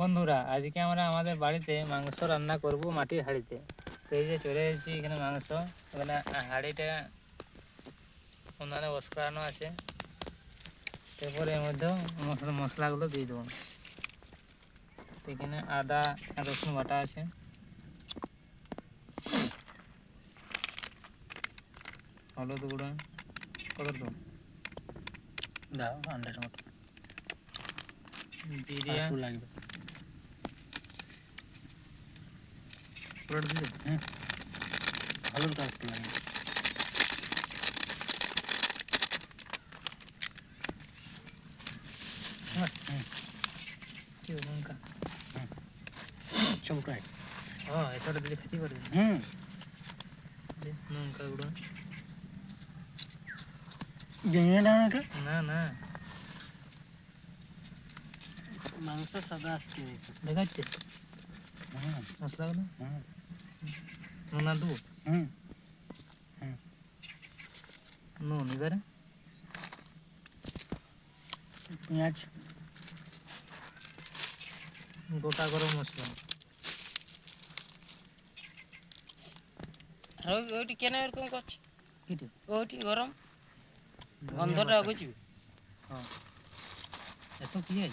বন্ধুরা, আজকে আমরা আমাদের বাড়িতে মাংস রান্না করব মাটির হাঁড়িতে। তো এই যে চলে এসেছি এখানে মাংস। এখানে হাঁড়িটা উনানে বস করানো আছে। তারপরে এর মধ্যে মশলাগুলো দিয়ে দেবো। এখানে আদা, রসুন বাটা আছে। হলুদ গুঁড়ো কত দাও আন্ডার মতো। লাগবে পুরোটা দিয়ে দেবো? হালকা একটু লাগবে কি লঙ্কা চমকায় হ্যাঁ এতটা দিলে খেতে পারবে হুম দে, লঙ্কা গুঁড়ো জেনে দাও এটা না না মাংস সাদা আসছে দেখাচ্ছে? হুম মশলাগুলো হুম নুন আর দেবো হুম। নুন এবারে? পেঁয়াজ। গোটা গরম মশলা। আর ওইটি কেন এরকম করছে? ওইটি গরম? গন্ধটা। বুঝবি? হ্যাঁ। এত পেঁয়াজ?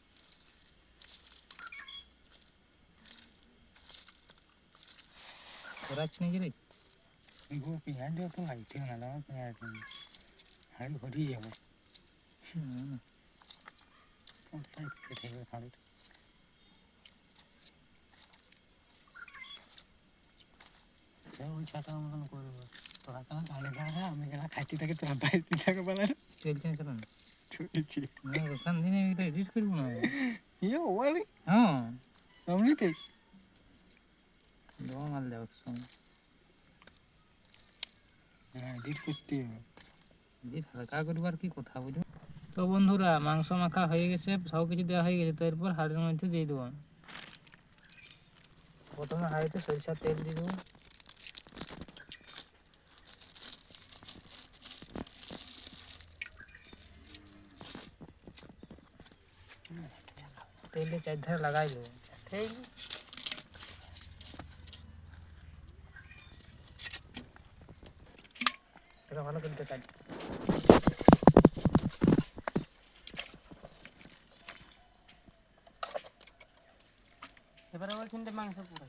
নাকি রে গো পেঁয়াজ তো লাগতে না দাও পেঁয়াজ হাড়ি ভরি যাবে হুম, ওটাই কেটে যাবে হাড়ি সে ওই ছাতার মতন করব তোরা কেন কানে কানে আমি কেন খাইতে থাকে তোরা বাইরে থাকে বলে চলছে না ওখান এডিট করব না ইয়ে ওয়ালি হ্যাঁ এমনিতে দেবো মাল দেবো একসঙ্গে হ্যাঁ এডিট করতে হবে। এডিট হালকা করবার কি কথা বুঝো তো বন্ধুরা মাংস মাখা হয়ে গেছে সব কিছু দেওয়া হয়ে গেছে তো এরপর হাড়ের মধ্যে দিয়ে দেবো প্রথমে হাঁড়িতে সরিষার তেল দিয়ে দেবো। তেলে চারধারে লাগাই দেবো। ঠিক। এটা ভালো করে দেখাই এবারে ওইখানটা মাংস পুরো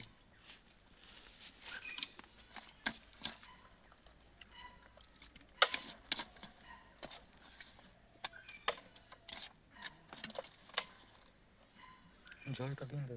জলটা দিন দে।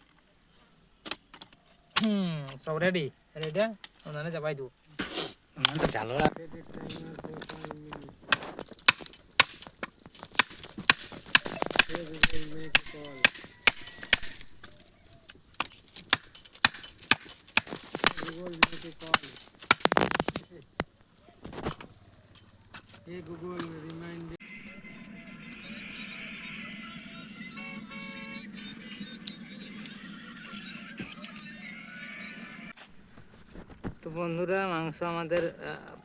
Hmm, so ready. Ready dah mana mana cepat itu mana terjalur তো বন্ধুরা মাংস আমাদের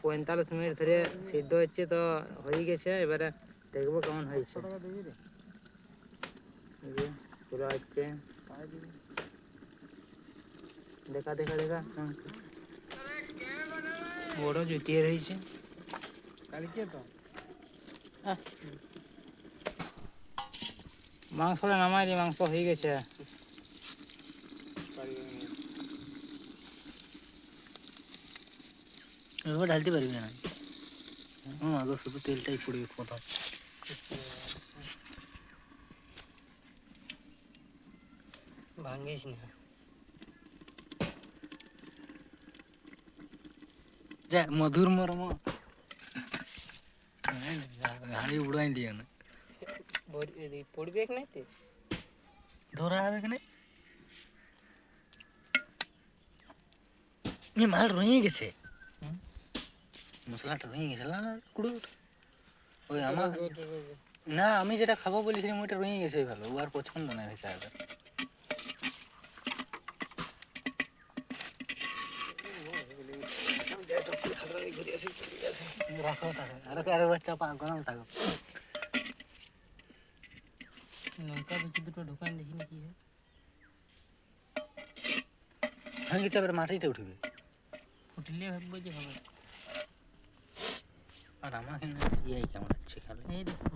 পঁয়তাল্লিশ মিনিট ধরে সিদ্ধ হচ্ছে তো হয়ে গেছে এবারে দেখব কেমন হয়েছে। পুরো হচ্ছে। দেখা দেখা দেখা। বড় জুতিয়ে রয়েছে কালকে তো। মাংসটা নামাই মাংস হয়ে গেছে। এবার ঢালতে পারবি না। হুম আগে শুধু তেলটাই পড়বে প্রথম। ভাঙিস না। যা মধুর মর্ম। হাড়ি উড়াই দিয়ে না। পড়বে এক নাই ধরা হবে কেন এ মাল রয়ে গেছে। মশলাটা রয়ে গেছে কুড়ো ওই আমার না আমি যেটা খাব বলেছিলাম ওইটা রয়ে গেছে ভালো। ও আর পছন্দ না ভেসে আগে রাখো তাকে আরও আরও বাচ্চা পা গরম থাকো। লঙ্কা বেশি দুটো ঢোকান দেখি না কি হয়। হয়ে মাটিতে উঠবে। ফুটলে ভাববো যে হবে। আর আমাকে না সিআই কেমন হচ্ছে খেলা এই দেখো